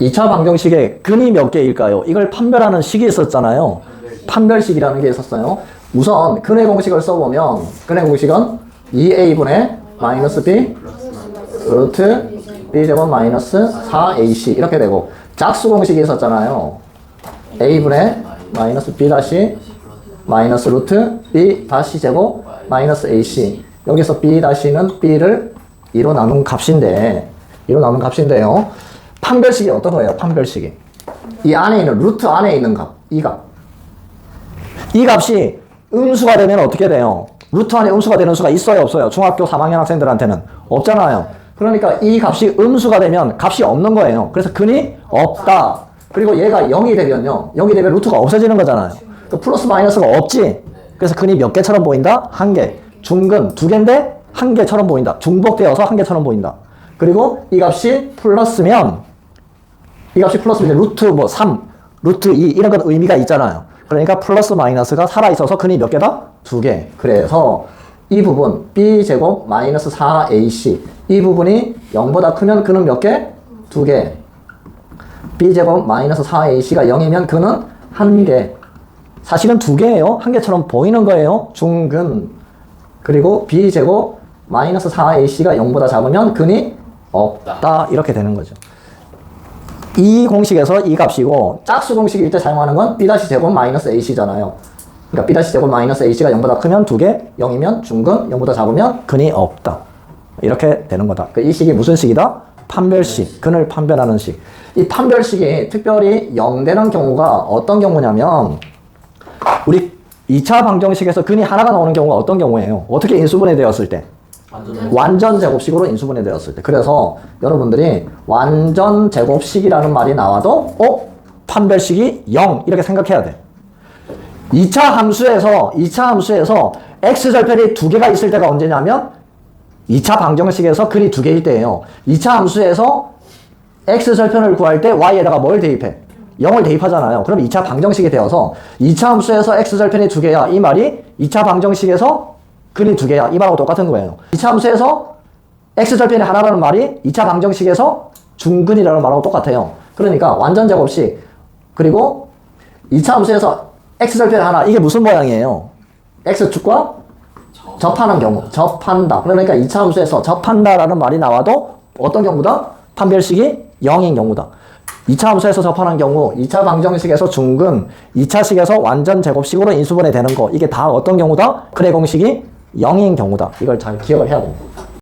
2차 방정식에 근이 몇 개일까요? 이걸 판별하는 식이 있었잖아요. 판별식이라는 게 있었어요. 우선 근의 공식을 써보면 근의 공식은 2a분의 마이너스 b 루트 b제곱 마이너스 4ac 이렇게 되고 짝수 공식이 있었잖아요. a분의 마이너스 b 다시 마이너스 루트 b 다시 제곱 마이너스 ac 여기서 b 다시는 b를 2로 나눈 값인데 2로 나눈 값인데요. 판별식이 어떤 거예요? 판별식이 이 안에 있는 루트 안에 있는 값, 이 값. 이 값이 음수가 되면 어떻게 돼요? 루트 안에 음수가 되는 수가 있어요, 없어요? 중학교 3학년 학생들한테는 없잖아요. 그러니까 이 값이 음수가 되면 값이 없는 거예요. 그래서 근이 없다. 그리고 얘가 0이 되면요. 0이 되면 루트가 없어지는 거잖아요. 그 플러스 마이너스가 없지. 그래서 근이 몇 개처럼 보인다? 한 개. 중근 두 개인데 한 개처럼 보인다. 중복되어서 한 개처럼 보인다. 그리고 이 값이 플러스면 이 값이 플러스면 루트 뭐 3, 루트 2 이런 건 의미가 있잖아요. 그러니까 플러스 마이너스가 살아있어서 근이 몇 개다? 두 개. 그래서 이 부분 b제곱 마이너스 4ac 이 부분이 0보다 크면 근은 몇 개? 두 개. b제곱 마이너스 4ac가 0이면 근은 한 개. 사실은 두 개예요. 한 개처럼 보이는 거예요. 중근. 그리고 b제곱 마이너스 4ac가 0보다 작으면 근이 없다. 이렇게 되는 거죠. 이 공식에서 이 값이고 짝수 공식일 때 사용하는 건 b 제곱 마이너스 ac잖아요. 그러니까 b 제곱 마이너스 ac가 0보다 크면 두 개, 0이면 중근, 0보다 작으면 근이 없다. 이렇게 되는 거다. 그이 식이 무슨 식이다? 판별식, 근을 판별하는 식. 이 판별식이 특별히 0 되는 경우가 어떤 경우냐면 우리 2차 방정식에서 근이 하나가 나오는 경우가 어떤 경우예요? 어떻게 인수분해 되었을 때? 완전 제곱식으로 인수분해 되었을 때. 그래서 여러분들이 완전 제곱식이라는 말이 나와도 어? 판별식이 0 이렇게 생각해야 돼. 2차 함수에서 2차 함수에서 x 절편이 두 개가 있을 때가 언제냐면 2차 방정식에서 근이 두 개일 때예요. 2차 함수에서 x 절편을 구할 때 y에다가 뭘 대입해? 0을 대입하잖아요. 그럼 2차 방정식이 되어서 2차 함수에서 x 절편이 두 개야. 이 말이 2차 방정식에서 근이 두 개야. 이 말하고 똑같은 거예요. 2차 함수에서 x 절편이 하나라는 말이 2차 방정식에서 중근이라는 말하고 똑같아요. 그러니까 완전 제곱식 그리고 2차 함수에서 x 절편 하나 이게 무슨 모양이에요? x축과 접하는 경우 접한다. 그러니까 2차 함수에서 접한다라는 말이 나와도 어떤 경우다? 판별식이 0인 경우다. 2차 함수에서 접하는 경우, 2차 방정식에서 중근, 2차식에서 완전 제곱식으로 인수분해 되는 거 이게 다 어떤 경우다? 그래 공식이 0인 경우다. 이걸 잘 기억을 해야 됩니다.